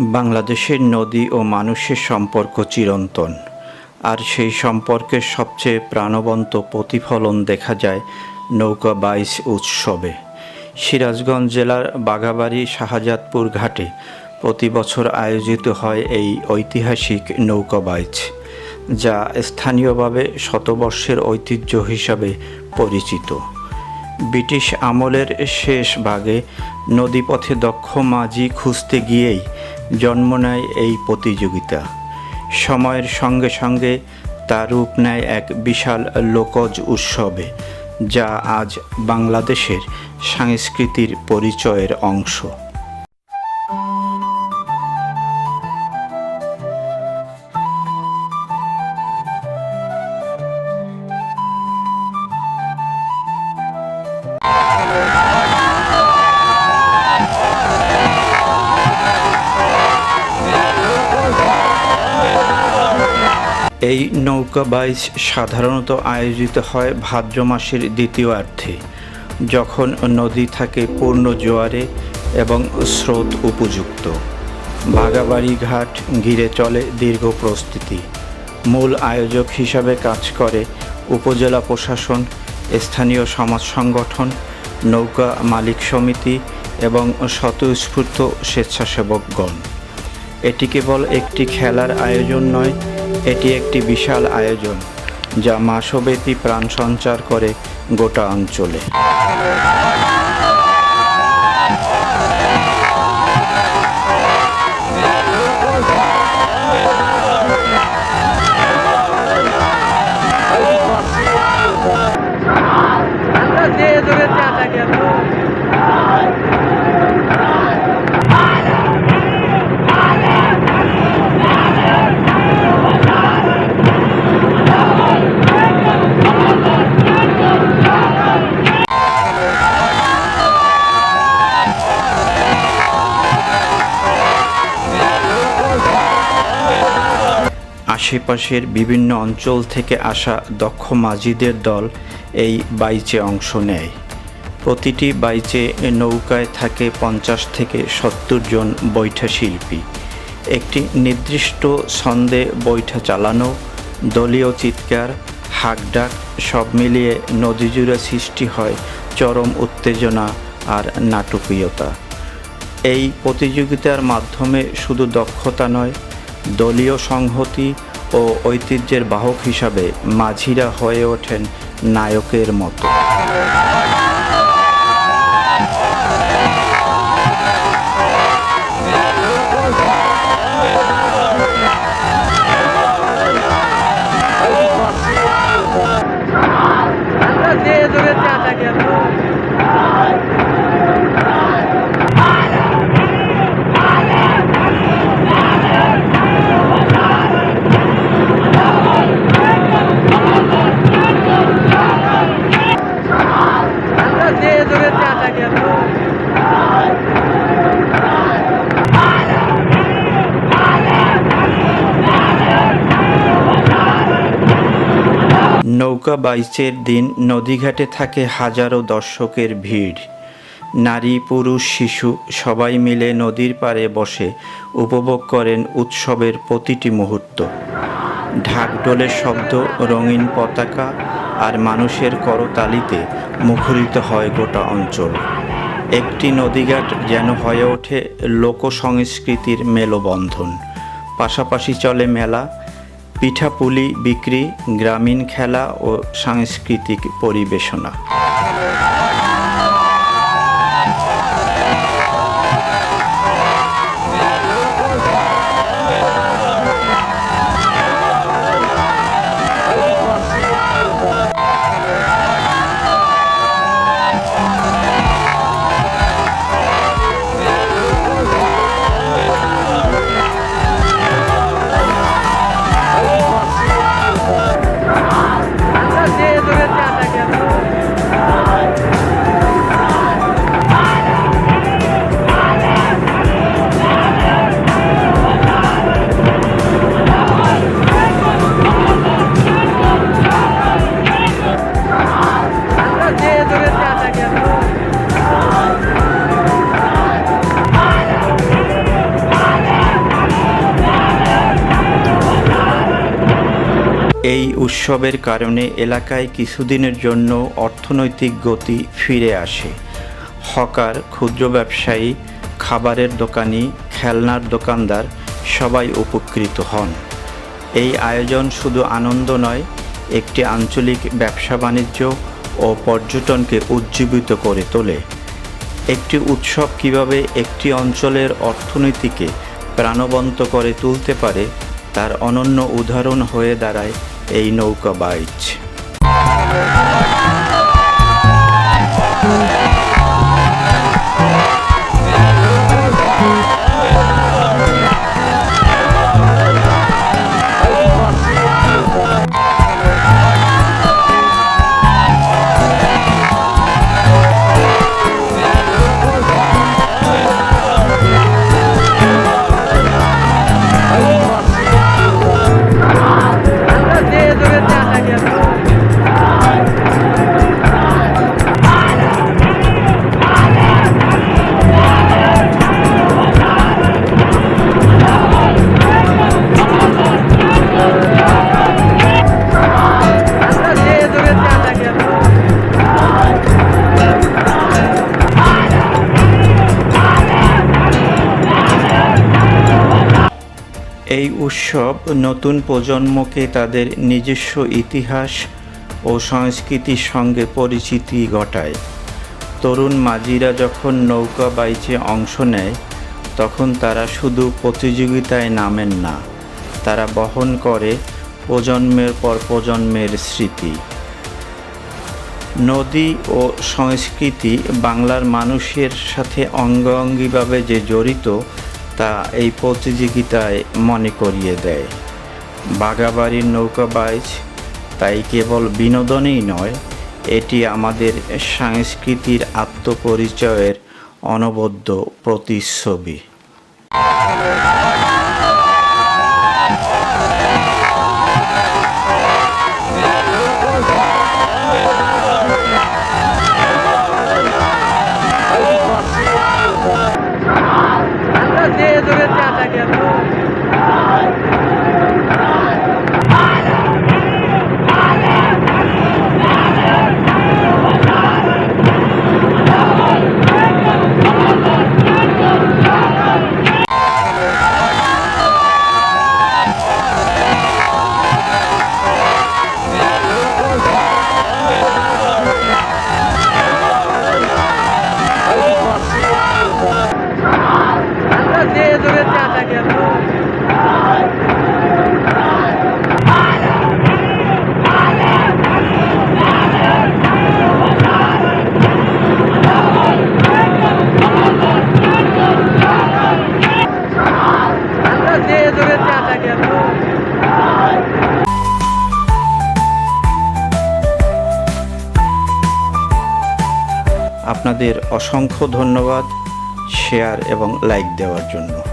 বাংলাদেশের নদী ও মানুষের সম্পর্ক চিরন্তন। আর সেই সম্পর্কের সবচেয়ে প্রাণবন্ত প্রতিফলন দেখা যায় নৌকা বাইচ উৎসবে। সিরাজগঞ্জ জেলার বাঘাবাড়ি শাহজাদপুর ঘাটে প্রতি বছর আয়োজিত হয় এই ঐতিহাসিক নৌকা বাইচ যা স্থানীয়ভাবে শতবর্ষের ঐতিহ্য হিসাবে পরিচিত। ব্রিটিশ আমলের শেষ ভাগে নদীপথে দক্ষ মাঝি খুঁজতে গিয়েই জন্ম নেয় এই প্রতিযোগিতা। সময়ের সঙ্গে সঙ্গে তা রূপ নেয় এক বিশাল লোকজ উৎসবে, যা আজ বাংলাদেশের সংস্কৃতির পরিচয়ের অংশ। এই নৌকা বাইচ সাধারণত আয়োজিত হয় ভাদ্র মাসের দ্বিতীয়ার্ধে, যখন নদী থাকে পূর্ণ জোয়ারে এবং স্রোত উপযুক্ত। বাগাবাড়ি ঘাট ঘিরে চলে দীর্ঘ প্রস্তুতি। মূল আয়োজক হিসাবে কাজ করে উপজেলা প্রশাসন, স্থানীয় সমাজ সংগঠন, নৌকা মালিক সমিতি এবং স্বতঃস্ফূর্ত স্বেচ্ছাসেবকগণ। এটি কেবল একটি খেলার আয়োজন নয় এটি একটি বিশাল আয়োজন যা মাসব্যাপী প্রাণ সঞ্চার করে গোটা অঞ্চলে। আশেপাশের বিভিন্ন অঞ্চল থেকে আসা দক্ষ মাঝিদের দল এই বাইচে অংশ নেয়। প্রতিটি বাইচে নৌকায় থাকে পঞ্চাশ থেকে সত্তর জন বৈঠা শিল্পী একটি নির্দিষ্ট ছন্দে বৈঠা চালানো, দলীয় চিৎকার, হাকডাক সব মিলিয়ে নদীজুড়ে সৃষ্টি হয় চরম উত্তেজনা আর নাটকীয়তা। এই প্রতিযোগিতার মাধ্যমে শুধু দক্ষতা নয়, দলীয় সংহতি ও ঐতিহ্যের বাহক হিসাবে মাঝিরা হয়ে ওঠেন নায়কের মতো আমরা যে জোরে চা থাকে তো আমরা যে জোরে চা থাকে তো নৌকা বাইচের দিন নদীঘাটে থাকে হাজারো দর্শকের ভিড়। নারী, পুরুষ, শিশু সবাই মিলে নদীর পাড়ে বসে উপভোগ করেন উৎসবের প্রতিটি মুহূর্ত। ঢাকডোলের শব্দ, রঙিন পতাকা আর মানুষের করতালিতে মুখরিত হয় গোটা অঞ্চল। একটি নদীঘাট যেন হয়ে ওঠে লোক সংস্কৃতির মেলবন্ধন। পাশাপাশি চলে মেলা পিঠাপুলি বিক্রি গ্রামীণ খেলা ও সাংস্কৃতিক পরিবেশনা। উৎসবের কারণে এলাকায় কিছুদিনের জন্য অর্থনৈতিক গতি ফিরে আসে। হকার, ক্ষুদ্র ব্যবসায়ী, খাবারের দোকানি, খেলনার দোকানদার সবাই উপকৃত হন। এই আয়োজন শুধু আনন্দ নয়, একটি আঞ্চলিক ব্যবসা বাণিজ্য ও পর্যটনকে উজ্জীবিত করে তোলে। একটি উৎসব কীভাবে একটি অঞ্চলের অর্থনীতিকে প্রাণবন্ত করে তুলতে পারে, তার অনন্য উদাহরণ হয়ে দাঁড়ায় এই নৌকা বাইচ এই উৎসব নতুন প্রজন্মকে তাদের নিজস্ব ইতিহাস ও সংস্কৃতির সঙ্গে পরিচিতি ঘটায়। তরুণ মাঝিরা যখন নৌকা বাইচে অংশ নেয়, তখন তারা শুধু প্রতিযোগিতায় নামেন না, তারা বহন করে প্রজন্মের পর প্রজন্মের স্মৃতি। নদী ও সংস্কৃতি বাংলার মানুষের সাথে অঙ্গাঙ্গিভাবে যে জড়িত তা এই প্রতিযোগিতায় মনে করিয়ে দেয়। বাগাবাড়ির নৌকা বাইচ তাই কেবল বিনোদনেই নয়, এটি আমাদের সংস্কৃতির আত্মপরিচয়ের অনবদ্য প্রতিচ্ছবি। আপনাদের অসংখ্য ধন্যবাদ শেয়ার এবং লাইক দেওয়ার জন্য।